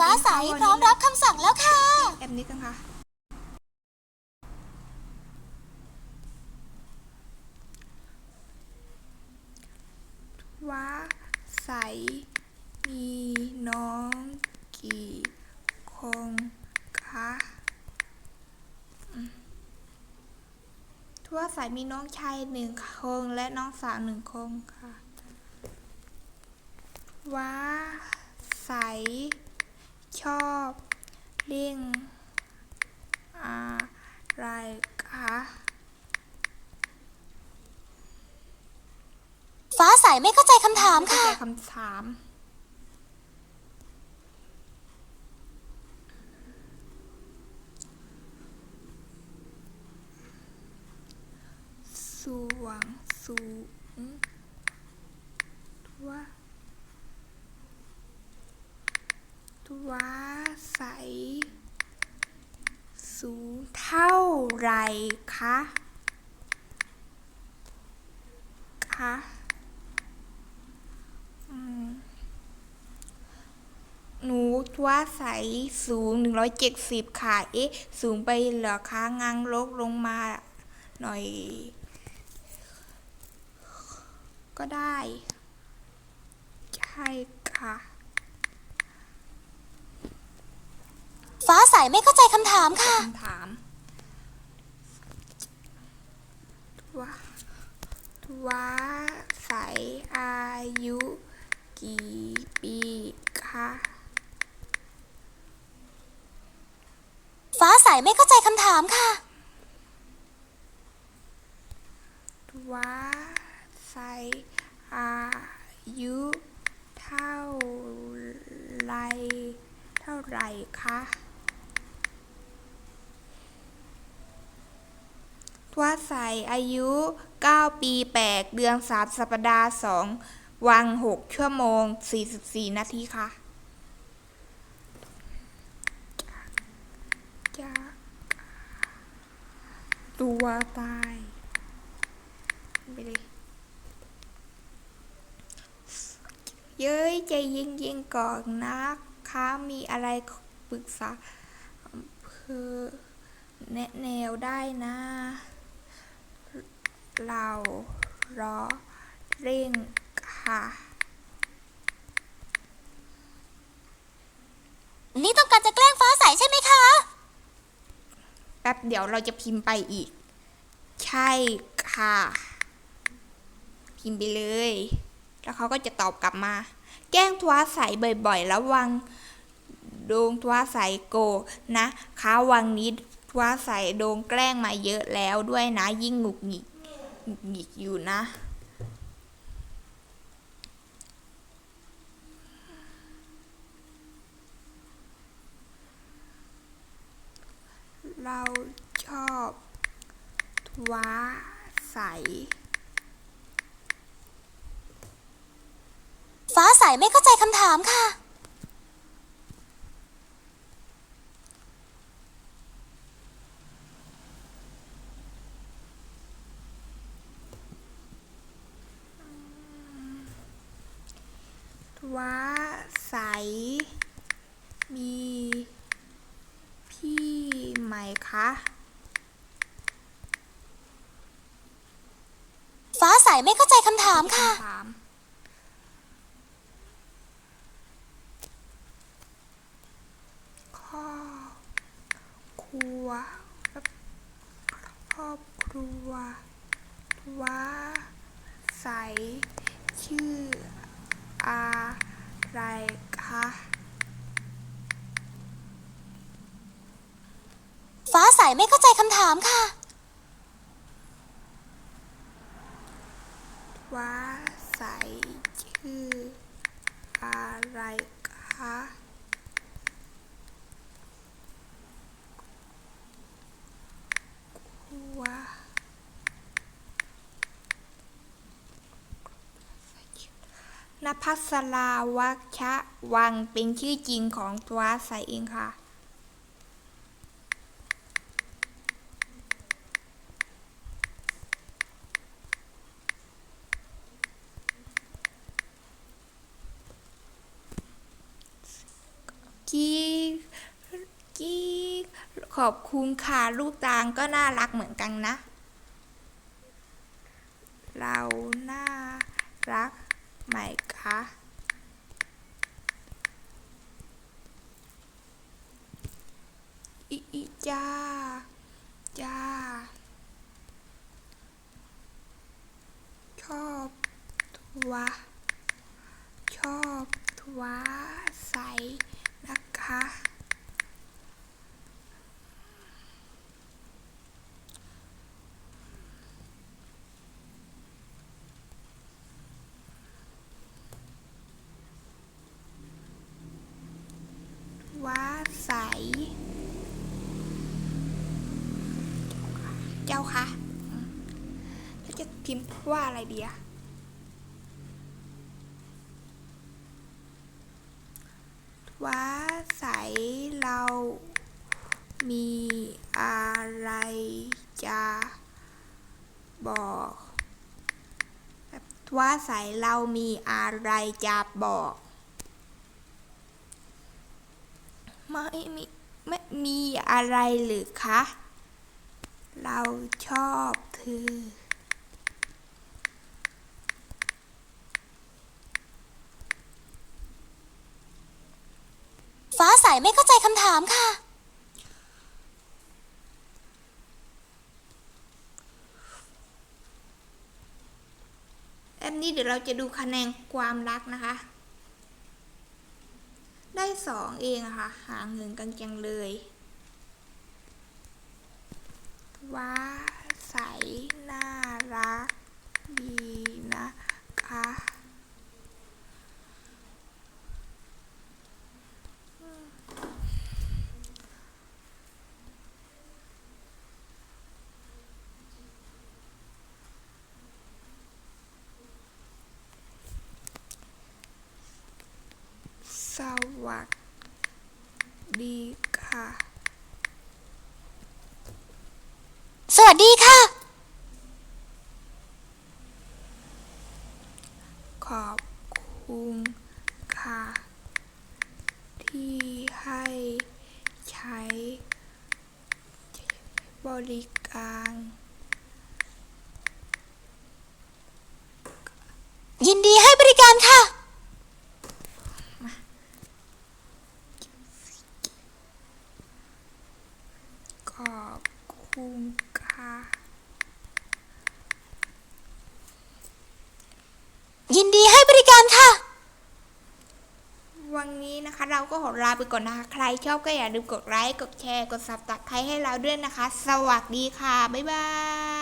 ฟ้าใสพร้อมรับคำสั่งแล้วค่ะ แอปนี้กันค่ะ ว่าใส มีน้องกี่คนคะอืมทั่วใสมีน้องชายหนึ่งคนและน้องสาวหนึ่งคนค่ะ ว่าใส ชอบเล่นอะไรคะฟ้าใสไม่เข้าใจคำถามเข้าค่ะใจคำถาม สวงสูงทั่ว ทั่วใส สูงเท่าไรคะ คะหนูทั่วใสสูง 170 ค่ะ เอ๊ะ สูงไปเหรอคะงังลกลงมาหน่อย ก็ได้ ใช่ค่ะ ฟ้าใสไม่เข้าใจคำถามค่ะ คำถามว่าว่าใสอายุกี่ปีคะฟ้าใสไม่เข้าใจคำถามค่ะว่าใสอายุเท่าไรเท่าไหรคะ ทว่าใสอายุ 9 ปี 8 เดือน 3 สัปดาห์ 2 วัน 6 ชั่วโมง 44 นาทีค่ะจะตัวตายไปเลยเย้ยใจเย็นๆก่อนนะคะมีอะไรปรึกษาอำเภอแนะแนวได้นะ เรารอเร่งค่ะ นี่ต้องการจะแกล้งฟ้าใสใช่ไหมคะ แป๊บเดี๋ยวเราจะพิมพ์ไปอีก ใช่ค่ะ พิมพ์ไปเลย แล้วเขาก็จะตอบกลับมา แกล้งทัวใสบ่อยๆแล้ววังโดงทัวใสโกนะคะ วังนี้ทัวใสโดงแกล้งมาเยอะแล้วด้วยนะยิ่งหงุกหงิก หงุกหงิกอยู่นะ เราชอบทัวใส ฟ้าใสไม่เข้าใจคำถามค่ะ ว่าใส มีพี่ไหมคะ ฟ้าใสไม่เข้าใจคำถามค่ะ ถามครอบครัวครอบครัวว่าใส ชื่อ อะไรคะฟ้าใสไม่เข้าใจคำถามค่ะว่าใสชื่ออะไรคะว่า นภัสราวัชวังเป็นชื่อจริงของตัวใสเองค่ะกิ๊กกิ๊กขอบคุณค่ะลูกตางก็น่ารักเหมือนกันนะ เราน่ารักไหม คะ อีอีจ้า จ้า ชอบทัว ชอบทัวใสนะคะ ว้าใส เจ้าค่ะแล้วจะพิมพ์ว่าอะไรดีอะว้าใสเรามีอะไรจะบอกว่าใสเรามีอะไรจะบอก ไม่มีไม่มีอะไรหรือคะ เราชอบเธอฟ้าใสไม่เข้าใจคำถามค่ะ แอปนี้เดี๋ยวเราจะดูคะแนนความรักนะคะ ได้สองเองอะค่ะ หาเงินกันจังเลย ว้าใสน่ารักดีนะคะ สวัสดีค่ะ ส วัสดีค่ะ ขอบคุณค่ะ ที่ให้ใช้ บริการ ยินดีให้บริการค่ะ ขอบคุณค่ะ ยินดีให้บริการค่ะ วันนี้นะคะ เราก็ขอลาไปก่อนนะคะ ใครชอบก็อย่าลืมกดไลค์ กดแชร์ กดซับสไครต์ให้เราด้วยนะคะ สวัสดีค่ะ บ๊ายบาย